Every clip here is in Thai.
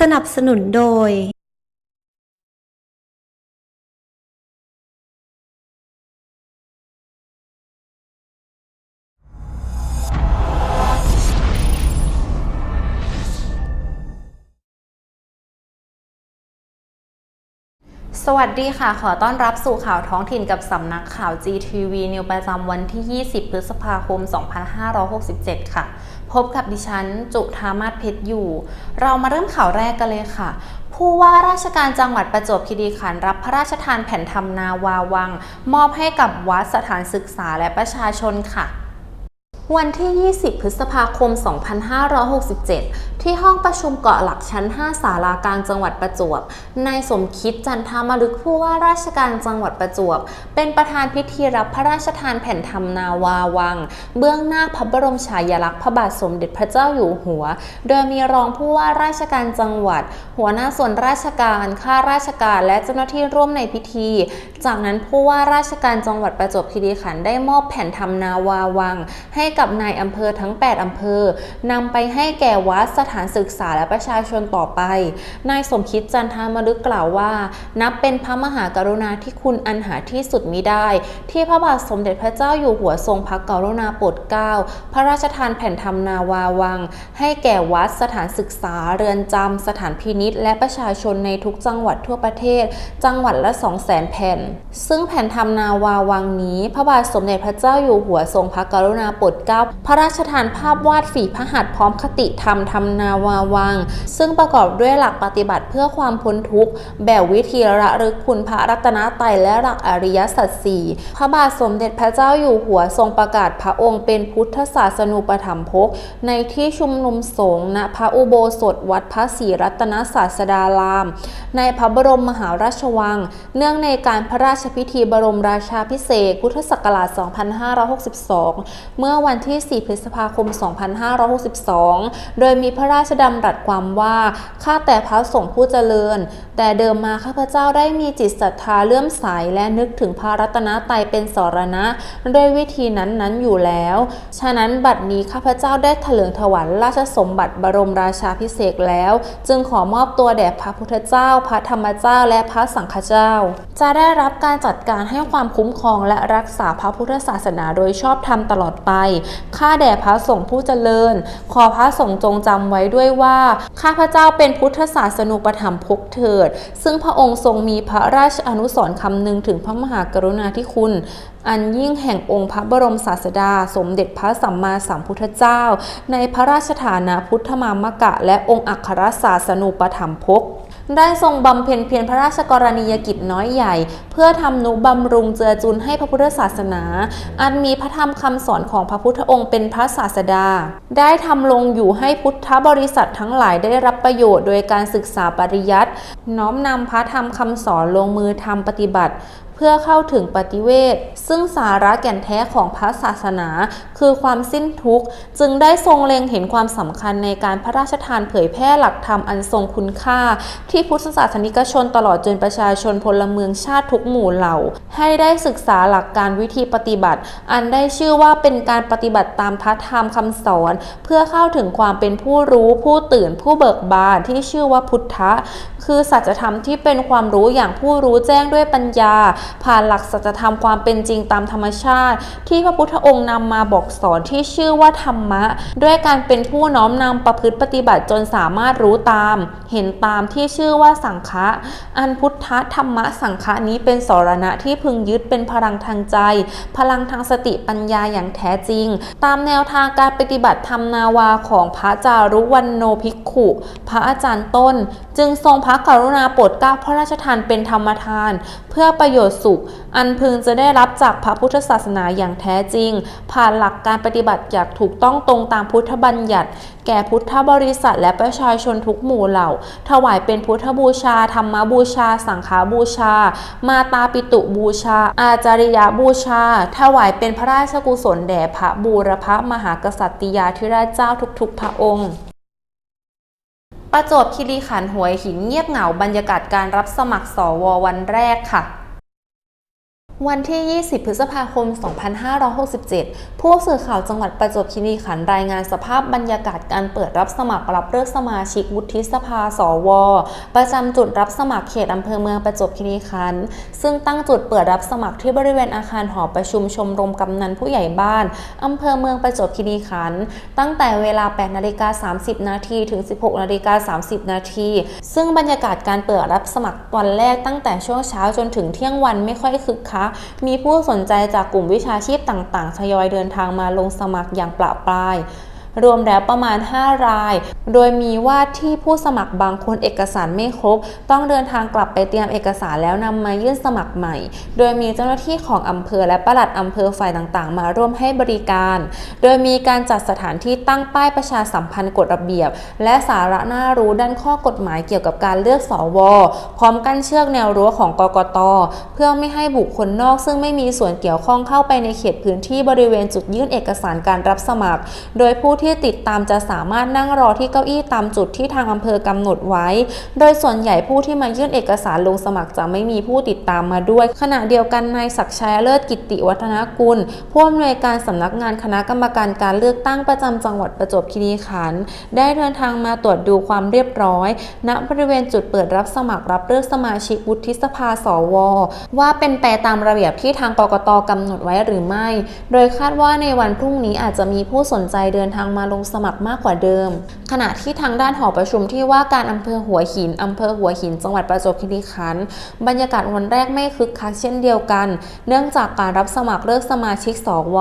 สนับสนุนโดย สวัสดีค่ะ ขอต้อนรับสู่ข่าวท้องถิ่นกับสำนักข่าว GTV News ประจำวันที่ 20 พฤษภาคม 2567 ค่ะ พบกับดิฉัน จุธามาศเพชรอยู่ เรามาเริ่มข่าวแรกกันเลยค่ะผู้ว่าราชการจังหวัดประจวบคีรีขันธ์รับพระราชทานแผ่นทำนาวาวัง มอบให้กับวัดสถานศึกษาและประชาชนค่ะ วันที่ 20 พฤษภาคม 2567 ที่ห้องประชุมเกาะหลักชั้น 5 ศาลากลางจังหวัดประจวบ นายสมคิดจันทามลึกผู้ว่าราชการจังหวัดประจวบ เป็นประธานพิธีรับพระราชทานแผ่นธรรมนาวาวัง เบื้องหน้าพระบรมฉายาลักษณ์พระบาทสมเด็จพระเจ้าอยู่หัว โดยมีรองผู้ว่าราชการจังหวัด หัวหน้าส่วนราชการข้าราชการและเจ้าหน้าที่ร่วมในพิธี จากนั้นผู้ว่าราชการจังหวัดประจวบคีรีขันธ์ได้มอบแผ่นธรรมนาวาวังให้กับนายอำเภอทั้ง 8 อำเภอนำไปให้แก่วัดสถานศึกษาและประชาชนต่อไป นายสมคิดจันทามลึกกล่าวว่า นับเป็นพระมหากรุณาธิคุณอันหาที่สุดมิได้ ที่พระบาทสมเด็จพระเจ้าอยู่หัวทรงพระกรุณาโปรดเกล้าพระราชทานแผ่นธรรมนาวาวัง ให้แก่วัดสถานศึกษาเรือนจำสถานพินิษและประชาชนในทุกจังหวัดทั่วประเทศ จังหวัดละ 2 0 0 0 0 0แผ่น ซึ่งแผ่นธรรมนาวาวังนี้ พระบาทสมเด็จพระเจ้าอยู่หัวทรงพระกรุณาโปรดเกล้าพระราชทานภาพวาดฝีพระหัตถ์พร้อมคติธรรมธรรมนาวาวัง ซึ่งประกอบด้วยหลักปฏิบัติเพื่อความพ้นทุกข์ แบบวิธีระลึกคุณพระรัตนตรัยและหลักอริยสัจสี่พระบาทสมเด็จพระเจ้าอยู่หัวทรงประกาศพระองค์เป็นพุทธศาสนูปถัมภกในที่ชุมนุมสงฆ์ณพระอุโบสถวัดพระศรีรัตนศาสดาราม ในพระบรมมหาราชวัง เนื่องในการพระราชพิธีบรมราชาพิเศษกพุทธศักราช 2562 เมื่อวันที่ 4 พฤษภาคม 2562 โดยมีพระราชดำรัสความว่า ข้าแต่พระสงฆ์ผู้เจริญ แต่เดิมมาข้าพเจ้าได้มีจิตศรัทธาเลื่อมใสและนึกถึงพระรัตนตรัยเป็นสรณะ ด้วยวิธีนั้นๆอยู่แล้ว ฉะนั้นบัดนี้ข้าพเจ้าได้เถลิงถวัลราชสมบัติบรมราชาพิเศษแล้ว จึงขอมอบตัวแด่พระพุทธเจ้า พระธรรมเจ้า และพระสังฆเจ้า จะได้รับการจัดการให้ความคุ้มครองและรักษาพระพุทธศาสนาโดยชอบธรรมตลอดไปข้าแด่พระสงฆ์ผู้เจริญ ขอพระสงฆ์จงจำไว้ด้วยว่า ข้าพระเจ้าเป็นพุทธศาสนูปถัมภกเถิด ซึ่งพระองค์ทรงมีพระราชอนุสรณ์คำนึงถึงพระมหากรุณาธิคุณ อันยิ่งแห่งองค์พระบรมศาสดา สมเด็จพระสัมมาสัมพุทธเจ้า ในพระราชฐานะพุทธมามกะ และองค์อัครศาสนูปถัมภก ได้ทรงบำเพ็ญเพียรพระราชกรณียกิจน้อยใหญ่ เพื่อทำนุบำรุงเจือจุนให้พระพุทธศาสนา อันมีพระธรรมคำสอนของพระพุทธองค์เป็นพระศาสดา ได้ทำลงอยู่ให้พุทธบริษัททั้งหลายได้รับประโยชน์โดยการศึกษาปริยัติน้อมนำพระธรรมคำสอนลงมือทำปฏิบัติ เพื่อเข้าถึงปฏิเวทซึ่งสาระแก่นแท้ของพระศาสนา คือความสิ้นทุกข์ จึงได้ทรงเล็งเห็นความสำคัญในการพระราชทานเผยแพร่หลักธรรมอันทรงคุณค่า ที่พุทธศาสนิกชนตลอดจนประชาชนพลเมืองชาติทุกหมู่เหล่า ให้ได้ศึกษาหลักการวิธีปฏิบัติ อันได้ชื่อว่าเป็นการปฏิบัติตามพระธรรมคำสอน เพื่อเข้าถึงความเป็นผู้รู้ผู้ตื่นผู้เบิกบานที่ชื่อว่าพุทธะคือสัจธรรมที่เป็นความรู้อย่างผู้รู้แจ้งด้วยปัญญาผ่านหลักสัจธรรมความเป็นจริงตามธรรมชาติ ที่พระพุทธองค์นำมาบอกสอนที่ชื่อว่าธรรมะ ด้วยการเป็นผู้น้อมนำประพฤติปฏิบัติจนสามารถรู้ตาม เห็นตามที่ชื่อว่าสังฆะอันพุทธธรรมะสังฆะนี้เป็นสรณะที่พึงยึดเป็นพลังทางใจ พลังทางสติปัญญาอย่างแท้จริง ตามแนวทางการปฏิบัติธรรมนาวาของพระจารุวันโนภิกขุ พระอาจารย์ต้น จึงทรงพระกรุณาโปรดเกล้าพระราชทานเป็นธรรมทาน พื่อประโยชน์สุข อันพึงจะได้รับจากพระพุทธศาสนาอย่างแท้จริง ผ่านหลักการปฏิบัติอย่างถูกต้องตรงตามพุทธบัญญัติ แก่พุทธบริษัทและประชาชนทุกหมู่เหล่า ถวายเป็นพุทธบูชา ธรรมบูชา สังฆบูชา มาตาปิตุบูชา อาจาริยบูชา ถวายเป็นพระราชกุศลแด่พระบูรพมหากษัตริยาธิราชเจ้าทุกๆ พระองค์ ประจวบคีรีขันธ์หวยหินเงียบเหงาบรรยากาศการรับสมัครสววันแรกค่ะ วันที่ 20 พฤษภาคม 2567 ผู้สื่อข่าวจังหวัดประจวบคีรีขันธ์รายงานสภาพบรรยากาศการเปิดรับสมัครรับเลือกสมาชิกวุฒิสภา สว ประจำจุดรับสมัครเขตอำเภอเมืองประจวบคีรีขันธ์ ซึ่งตั้งจุดเปิดรับสมัครที่บริเวณอาคารหอประชุมชมรมกำนันผู้ใหญ่บ้านอำเภอเมืองประจวบคีรีขันธ์ ตั้งแต่เวลา 8 นาฬิกา 30 นาทีถึง 16 นาฬิกา 30 นาที ซึ่งบรรยากาศการเปิดรับสมัครวันแรกตั้งแต่ช่วงเช้าจนถึงเที่ยงวันไม่ค่อยคึกคักมีผู้สนใจจากกลุ่มวิชาชีพต่างๆทยอยเดินทางมาลงสมัครอย่างปราปราย รวมแล้วประมาณ 5 ราย โดยมีว่าที่ผู้สมัครบางคนเอกสารไม่ครบ ต้องเดินทางกลับไปเตรียมเอกสารแล้วนำมายื่นสมัครใหม่ โดยมีเจ้าหน้าที่ของอำเภอและปลัดอำเภอฝ่ายต่างๆ มาร่วมให้บริการ โดยมีการจัดสถานที่ตั้งป้ายประชาสัมพันธ์กฎระเบียบ และสาระน่ารู้ด้านข้อกฎหมายเกี่ยวกับการเลือกสว พร้อมกั้นเชือกแนวรั้วของกกต เพื่อไม่ให้บุคคลนอกซึ่งไม่มีส่วนเกี่ยวข้องเข้าไปในเขตพื้นที่บริเวณจุดยื่นเอกสารการรับสมัคร โดยผู้ที่ที่ติดตามจะสามารถนั่งรอที่เก้าอี้ตามจุดที่ทางอำเภอกำหนดไว้ โดยส่วนใหญ่ผู้ที่มายื่นเอกสารลงสมัครจะไม่มีผู้ติดตามมาด้วย ขณะเดียวกันนายศักชัยเลิศกิติวัฒนกุลผู้อำนวยการสำนักงานคณะกรรมการการเลือกตั้งประจำจังหวัดประจวบคีรีขันธ์ได้เดินทางมาตรวจดูความเรียบร้อย ณบริเวณจุดเปิดรับสมัครรับเลือกสมาชิกวุฒิสภาสว ว่าเป็นไปตามระเบียบที่ทางกกตกำหนดไว้หรือไม่ โดยคาดว่าในวันพรุ่งนี้อาจจะมีผู้สนใจเดินทางมาลงสมัครมากกว่าเดิม ขณะที่ทางด้านหอประชุมที่ว่าการอำเภอหัวหินอำเภอหัวหิน จังหวัดประจวบคีรีขันธ์บรรยากาศวันแรกไม่คึกคักเช่นเดียวกัน เนื่องจากการรับสมัครเลือกสมาชิกสว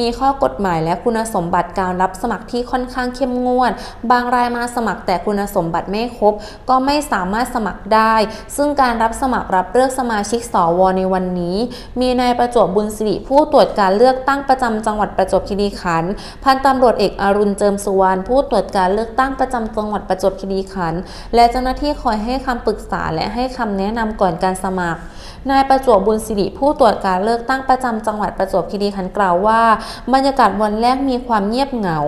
มีข้อกฎหมายและคุณสมบัติการรับสมัครที่ค่อนข้างเข้มงวด บางรายมาสมัครแต่คุณสมบัติไม่ครบ ก็ไม่สามารถสมัครได้ ซึ่งการรับสมัครรับเลือกสมาชิกสวในวันนี้ มีนายประจวบบุญสิริผู้ตรวจการเลือกตั้งประจำจังหวัดประจวบคีรีขันธ์พันตำรวจเอกอรุณเจิมสุวรรณผู้ตรวจการเลือกตั้งประจำจังหวัดประจวบคีรีขันธ์และเจ้าหน้าที่คอยให้คำปรึกษาและให้คำแนะนำก่อนการสมัคร นายประจวบบุญสิริผู้ตรวจการเลือกตั้งประจำจังหวัดประจวบคีรีขันธ์กล่าวว่า บรรยากาศวันแรกมีความเงียบเหงา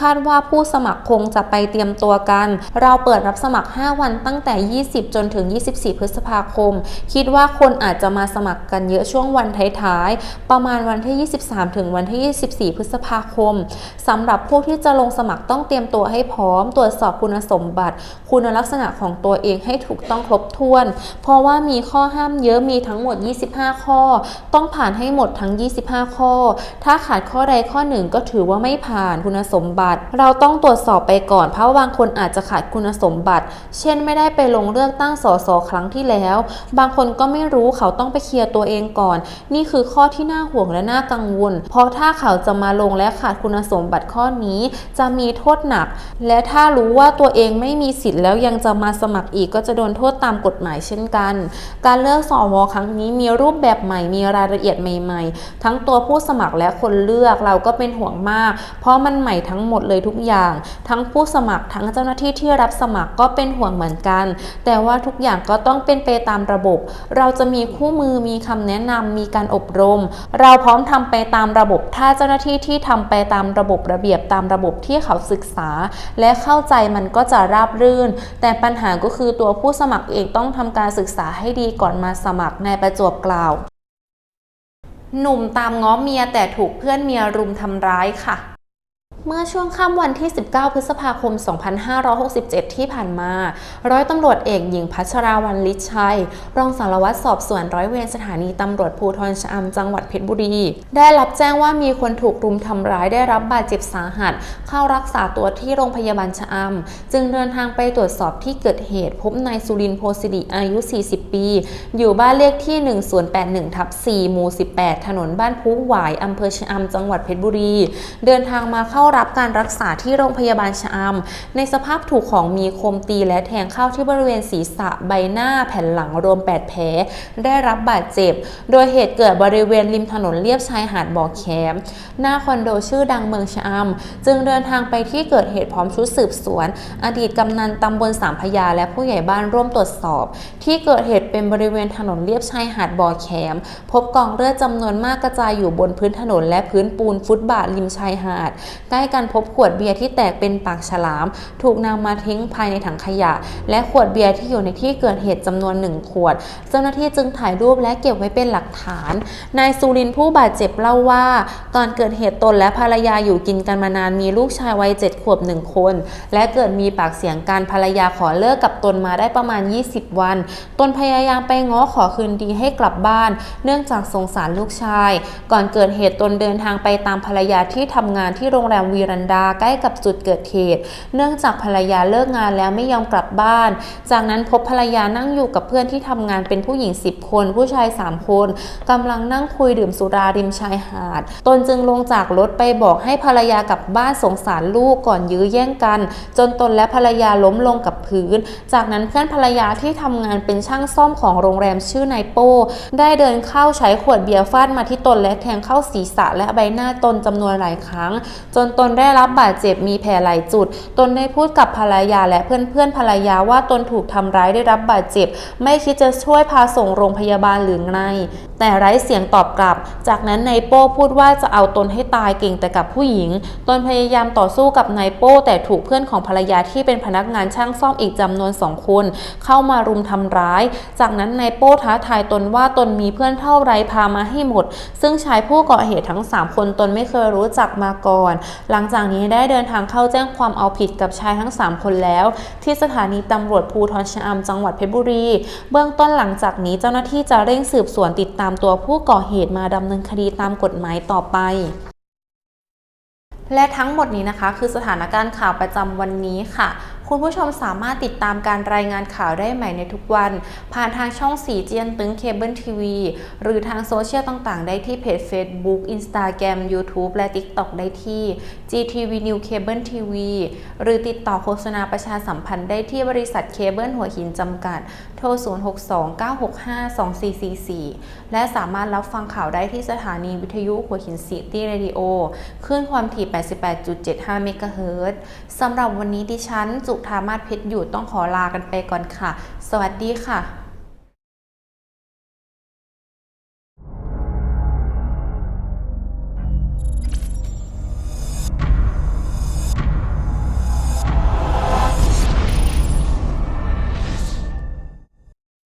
คาดว่าผู้สมัครคงจะไปเตรียมตัวกัน เราเปิดรับสมัคร 5 วันตั้งแต่ 20 จนถึง 24 พฤษภาคม คิดว่าคนอาจจะมาสมัครกันเยอะช่วงวันท้ายๆ ประมาณวันที่ 23 ถึงวันที่ 24 พฤษภาคมสำหรับผู้ที่จะลงสมัครต้องเตรียมตัวให้พร้อม ตรวจสอบคุณสมบัติ คุณลักษณะของตัวเองให้ถูกต้องครบถ้วน เพราะว่ามีข้อห้ามเยอะมีทั้งหมด 25 ข้อ ต้องผ่านให้หมดทั้ง 25 ข้อ ถ้าขาดข้อใดข้อหนึ่งก็ถือว่าไม่ผ่านคุณสมบัติ เราต้องตรวจสอบไปก่อน เพราะบางคนอาจจะขาดคุณสมบัติ เช่นไม่ได้ไปลงเลือกตั้งสสครั้งที่แล้ว บางคนก็ไม่รู้เขาต้องไปเคลียร์ตัวเองก่อน นี่คือข้อที่น่าห่วงและน่ากังวล เพราะถ้าเขาจะมาลงและขาดคุณสมบัติข้อนี้จะมีโทษหนัก และถ้ารู้ว่าตัวเองไม่มีสิทธิ์แล้วยังจะมาสมัครอีกก็จะโดนโทษตามกฎหมายเช่นกัน การเลือกสอวครั้งนี้มีรูปแบบใหม่มีรายละเอียดใหม่ๆ ทั้งตัวผู้สมัครและคนเลือกเราก็เป็นห่วงมาก เพราะมันใหม่ทั้งหมดเลยทุกอย่าง ทั้งผู้สมัครทั้งเจ้าหน้าที่ที่รับสมัครก็เป็นห่วงเหมือนกัน แต่ว่าทุกอย่างก็ต้องเป็นไปตามระบบ เราจะมีคู่มือมีคำแนะนำมีการอบรม เราพร้อมทำไปตามระบบถ้าเจ้าหน้าที่ที่ทำไปตามระบบระเบียบตามามระบบที่เขาศึกษา และเข้าใจมันก็จะราบรื่น แต่ปัญหาก็คือตัวผู้สมัครเองต้องทำการศึกษาให้ดีก่อนมาสมัครในประจวบกล่าว หนุ่มตามง้อเมียแต่ถูกเพื่อนเมียรุมทำร้ายค่ะ เมื่อช่วงค่ำวันที่ 19 พฤษภาคม 2567 ที่ผ่านมา ร้อยตำรวจเอกหญิงพัชราวันลิชชัย รองสารวัตรสอบสวนร้อยเวรสถานีตำรวจภูธรชะอำจังหวัดเพชรบุรี ได้รับแจ้งว่ามีคนถูกรุมทำร้ายได้รับบาดเจ็บสาหัส เข้ารักษาตัวที่โรงพยาบาลชะอำจึงเดินทางไปตรวจสอบที่เกิดเหตุ พบนายสุรินทร์โพสิริอายุ 40 ปี อยู่บ้านเลขที่ 1081ทับ4หมู่ 18 ถนนบ้านพุหวายอำเภอชะอำจังหวัดเพชรบุรี เดินทางมาเข้ารับการรักษาที่โรงพยาบาลชะอำในสภาพถูกของมีคมตีและแทงเข้าที่บริเวณศีรษะใบหน้าแผ่นหลังรวม 8 แผล ได้รับบาดเจ็บ โดยเหตุเกิดบริเวณริมถนนเลียบชายหาดบ่อแคมหน้าคอนโดชื่อดังเมืองชะอำจึงเดินทางไปที่เกิดเหตุพร้อมชุดสืบสวน อดีตกำนันตำบลสามพยาและผู้ใหญ่บ้านร่วมตรวจสอบ ที่เกิดเหตุเป็นบริเวณถนนเลียบชายหาดบ่อแคมพบกองเลือดจำนวนมากกระจายอยู่บนพื้นถนนและพื้นปูนฟุตบาทริมชายหาดใกล้ล้กันพบขวดเบียร์ที่แตกเป็นปากฉลาม ถูกนำมาทิ้งภายในถังขยะ และขวดเบียร์ที่อยู่ในที่เกิดเหตุจำนวนหนึ่งขวด เจ้าหน้าที่จึงถ่ายรูปและเก็บไว้เป็นหลักฐาน นายสุรินผู้บาดเจ็บเล่าว่า ก่อนเกิดเหตุตนและภรรยาอยู่กินกันมานานมีลูกชายวัยเจ็ดขวบหนึ่งคน และเกิดมีปากเสียงกันภรรยาขอเลิกกับตนมาได้ประมาณ 20 วัน ตนพยายามไปง้อขอคืนดีให้กลับบ้าน เนื่องจากสงสารลูกชาย ก่อนเกิดเหตุตนเดินทางไปตามภรรยาที่ทำงานที่โรงแรมวีรันดาใกล้กับจุดเกิดเหตุ เนื่องจากภรรยาเลิกงานแล้วไม่ยอมกลับบ้าน จากนั้นพบภรรยานั่งอยู่กับเพื่อนที่ทำงานเป็นผู้หญิง 10 คน ผู้ชาย 3 คนกำลังนั่งคุยดื่มสุราริมชายหาด ตนจึงลงจากรถไปบอกให้ภรรยากลับบ้านสงสารลูกก่อนยื้อแย่งกัน จนตนและภรรยาล้มลงกับพื้น จากนั้นเพื่อนภรรยาที่ทำงานเป็นช่างซ่อมของโรงแรมชื่อนายโป้ได้เดินเข้าใช้ขวดเบียร์ฟาดมาที่ตนและแทงเข้าศีรษะและใบหน้าตนจำนวนหลายครั้ง จนตนได้รับบาดเจ็บมีแผลหลายจุด ตนได้พูดกับภรรยาและเพื่อนๆภรรยาว่าตนถูกทำร้ายได้รับบาดเจ็บ ไม่คิดจะช่วยพาส่งโรงพยาบาลหรือไง แต่ไร้เสียงตอบกลับ จากนั้นนายโป้พูดว่าจะเอาตนให้ตายเก่งแต่กับผู้หญิง ตนพยายามต่อสู้กับนายโป้ แต่ถูกเพื่อนของภรรยาที่เป็นพนักงานช่างซ่อมอีกจำนวนสองคน เข้ามารุมทำร้าย จากนั้นนายโป้ท้าทายตนว่าตนมีเพื่อนเท่าไรพามาให้หมด ซึ่งชายผู้ก่อเหตุทั้ง 3 คนตนไม่เคยรู้จักมาก่อนหลังจากนี้ได้เดินทางเข้าแจ้งความเอาผิดกับชายทั้ง 3 คนแล้ว ที่สถานีตำรวจภูธรชะอำจังหวัดเพชรบุรี เบื้องต้นหลังจากนี้เจ้าหน้าที่จะเร่งสืบสวนติดตามตัวผู้ก่อเหตุมาดำเนินคดีตามกฎหมายต่อไปและทั้งหมดนี้นะคะ คือสถานการณ์ข่าวประจำวันนี้ค่ะ คุณผู้ชมสามารถติดตามการรายงานข่าวได้ใหม่ในทุกวัน ผ่านทางช่องสีเจียนตึงเคเบิลทีวีหรือทางโซเชียลต่างๆ ได้ที่เพจ Facebook Instagram YouTube และ TikTok ได้ที่ GTV New Cable TV หรือติดต่อโฆษณาประชาสัมพันธ์ได้ที่บริษัทเคเบิลหัวหินจำกัด โทร 0629652444 และสามารถรับฟังข่าวได้ที่สถานีวิทยุหัวหินซิตี้เรดิโอคลื่นความถี่ 88.75 เมกะเฮิรตซ์สำหรับวันนี้ดิฉัน จุธามาศเพชรอยู่ต้องขอลากันไปก่อนค่ะ สวัสดีค่ะ